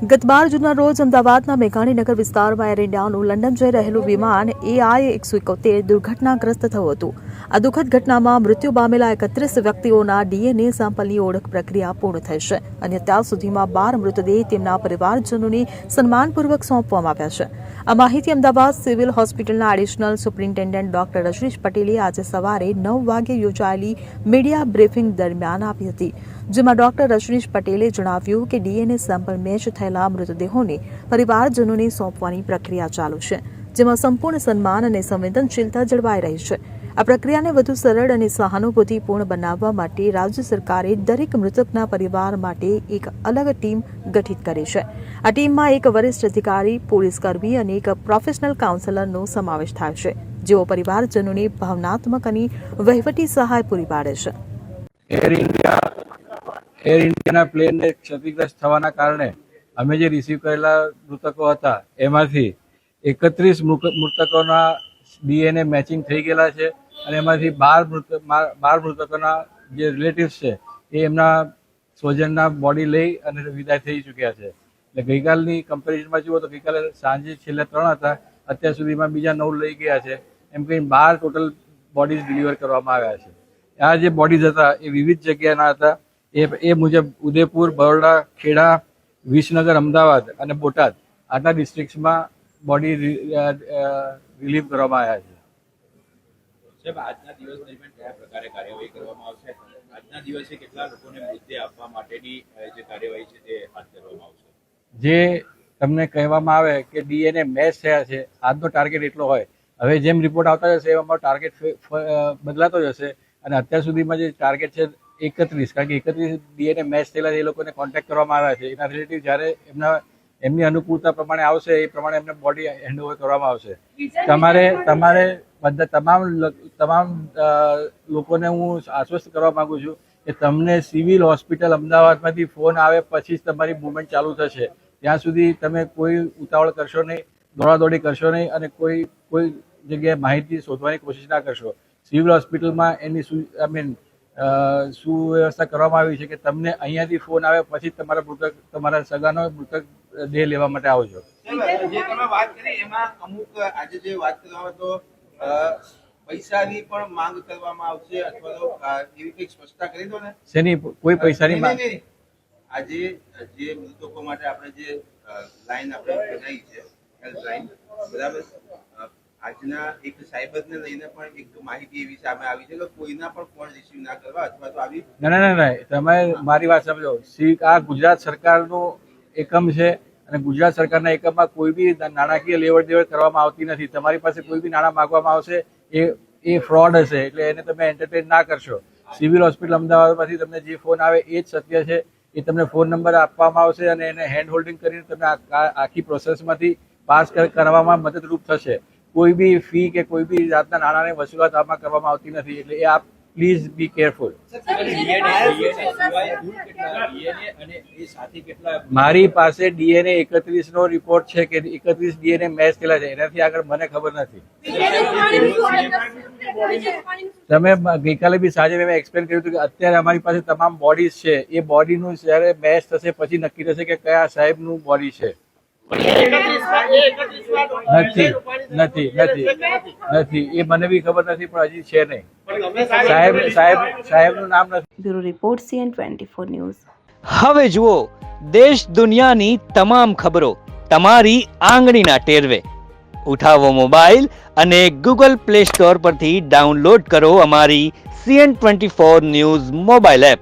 ગત બાર જૂનના રોજ અમદાવાદના મેઘાણીનગર વિસ્તારમાં એર ઇન્ડિયાનું લંડન જઈ રહેલું વિમાન એઆઈ એકસો એકોતેર દુર્ઘટનાગ્રસ્ત થયું હતું. આ દુઃખદ ઘટનામાં મૃત્યુ પામેલા એકત્રીસ વ્યક્તિઓના ડીએનએ સેમ્પલની ઓળખ પ્રક્રિયા પૂર્ણ થઈ છે અને અત્યાર સુધીમાં બાર મૃતદેહ તેમના પરિવારજનોને સન્માનપૂર્વક સોંપવામાં આવ્યા છે. આ માહિતી અમદાવાદ સિવિલ હોસ્પિટલના એડિશનલ સુપ્રિન્ટેન્ડન્ટ ડોક્ટર રજનીશ પટેલે આજે સવારે નવ વાગે યોજાયેલી મીડિયા બ્રીફિંગ દરમિયાન આપી હતી. જેમાં ડોક્ટર રજનીશ પટેલે જણાવ્યું કે ડીએનએ સેમ્પલ મેચ થયેલા મૃતદેહોને પરિવારજનોને સોંપવાની પ્રક્રિયા ચાલુ છે, જેમાં સંપૂર્ણ સન્માન અને સંવેદનશીલતા જળવાઈ રહી છે. આ પ્રક્રિયાને વધુ સરળ અને સહાનુભૂતિપૂર્ણ બનાવવા માટે રાજ્ય સરકારે દરેક મૃતકના પરિવાર માટે એક અલગ ટીમ ગઠિત કરી છે. આ ટીમમાં એક વરિષ્ઠ અધિકારી, પોલીસ કર્મી અને એક પ્રોફેશનલ કાઉન્સેલરનો સમાવેશ થાય છે, જેઓ પરિવારજનોને ભાવનાત્મક અને વહીવટી સહાય પૂરી પાડે છે. એર એર ઇન્ડિયાના પ્લેનને ક્ષતિગ્રસ્ત થવાના કારણે અમે જે રિસીવ કરેલા મૃતકો હતા, એમાંથી એકત્રીસ મૃતકોના ડીએનએ મેચિંગ થઈ ગયેલા છે અને એમાંથી બાર મૃત, બાર મૃતકોના જે રિલેટિવ્સ છે, એ એમના સ્વજનના બોડી લઈ અને વિદાય થઈ ચૂક્યા છે. એટલે ગઈકાલની કમ્પેરિઝનમાં જુઓ તો ગઈકાલે સાંજે છેલ્લા ત્રણ હતા, અત્યાર સુધીમાં બીજા નવ લઈ ગયા છે. એમ કહીને બાર ટોટલ બોડીઝ ડિલિવર કરવામાં આવ્યા છે. આ જે બોડીઝ હતા, એ વિવિધ જગ્યાના હતા. એ એ મુજબ ઉદયપુર બરોડા ખેડા વિસનગર અમદાવાદ અને બોટાદ આટલા ડિસ્ટ્રિક્ટ્સમાં બોડી રિલીવ કરવામાં આવ્યા છે. સાહેબ આજના દિવસ દરમિયાન કયા પ્રકારે કાર્યવાહી કરવામાં આવશે? આજના દિવસે કેટલા લોકોને મૃતદેહ આપવા માટેની જે કાર્યવાહી છે તે હાથ ધરવામાં આવશે? જે તમને કહેવામાં આવે કે ડીએનએ મેચ થયા છે આજનો ટાર્ગેટ એટલો હોય. હવે જેમ રિપોર્ટ આવતા જશે એમ અમારો ટાર્ગેટ બદલાતો જશે અને અત્યાર સુધીમાં જે ટાર્ગેટ છે એકત્રીસ કારણ કે એકત્રીસ ડીએનએ મેચ થયેલા એ લોકોને કોન્ટેક્ટ કરવામાં આવ્યા છે. એના રિલેટિવ જ્યારે એમના એમની અનુકૂળતા પ્રમાણે આવશે એ પ્રમાણે એમને બોડી હેન્ડઓવર કરવામાં આવશે. તમારે તમારે બધા તમામ તમામ લોકોને હું આશ્વસ્ત કરવા માંગુ છું કે તમને સિવિલ હોસ્પિટલ અમદાવાદમાંથી ફોન આવે પછી જ તમારી મુવમેન્ટ ચાલુ થશે. ત્યાં સુધી તમે કોઈ ઉતાવળ કરશો નહીં દોડાદોડી કરશો નહીં અને કોઈ કોઈ જગ્યાએ માહિતી શોધવાની કોશિશ ના કરશો. સિવિલ હોસ્પિટલમાં એની આઈ મીન સુવ્યવસ્થા કરવામાં આવી છે કે તમને અહીંયાથી ફોન આવે પછી તમારા મૃતક તમારા સગાનો મૃતક દેહ લેવા માટે આવજો જે તમે વાત કરી એમાં અમુક આજે જે વાત કરવામાં તો પૈસાની પણ માંગ કરવામાં આવશે અથવા તો એવી કંઈક સ્પષ્ટતા કરી દો ને. શેની કોઈ પૈસાની માંગ. આજે જે મૃતકો માટે આપણે જે લાઈન આપણે બનાવી છે હેલ્પલાઈન બરાબર? આજના એક સાયબરને લઈને પણ એક માહિતી એવી સામે આવી છે કે કોઈના પણ ફોન રિસીવ ના કરવા અથવા તો આવી ના ના ના તમે મારી વાત સમજો. સી આ ગુજરાત સરકારનું એકમ છે અને ગુજરાત સરકારના એકમમાં કોઈ બી નાણાકીય લેવડ દેવડ કરવામાં આવતી નથી. તમારી પાસે કોઈ બી નાણાં માગવામાં આવશે, એ એ ફ્રોડ હશે, એટલે એને તમે એન્ટરટેન ના કરશો. સિવિલ હોસ્પિટલ અમદાવાદમાંથી તમને જે ફોન આવે એ જ સત્ય છે. એ તમને ફોન નંબર આપવામાં આવશે અને એને હેન્ડ હોલ્ડિંગ કરીને તમને આખી પ્રોસેસમાંથી પાસ કરવામાં મદદરૂપ થશે. કોઈ બી ફી કે કોઈ બી જાતના નાણાંની વસૂલાત આમાં કરવામાં આવતી નથી, એટલે એ આપ પ્લીઝ બી કેરફુલ મારી પાસે ડીએનએ એકત્રીસ નો રિપોર્ટ છે કે એકત્રીસ ડીએનએ મેચ થયેલા છે, એનાથી આગળ મને ખબર નથી. તમે ગઈકાલે બી સાંજે મેં એક્સપ્લેન કર્યું હતું કે અત્યારે અમારી પાસે તમામ બોડીઝ છે. એ બોડીનું જ્યારે મેચ થશે, પછી નક્કી થશે કે કયા સાહેબનું બોડી છે. નથી નથી નથી નથી. એ મને બી ખબર નથી પણ હજી છે નહીં. સાહેબ સાહેબ સાહેબનું નામ નથી. Bureau report CN twenty four news. હવે જુઓ દેશ દુનિયાની તમામ ખબરો તમારી આંગળીના ટેરવે. ઉઠાવો મોબાઈલ અને ગૂગલ પ્લે સ્ટોર પરથી ડાઉનલોડ કરો અમારી CN twenty four news mobile app.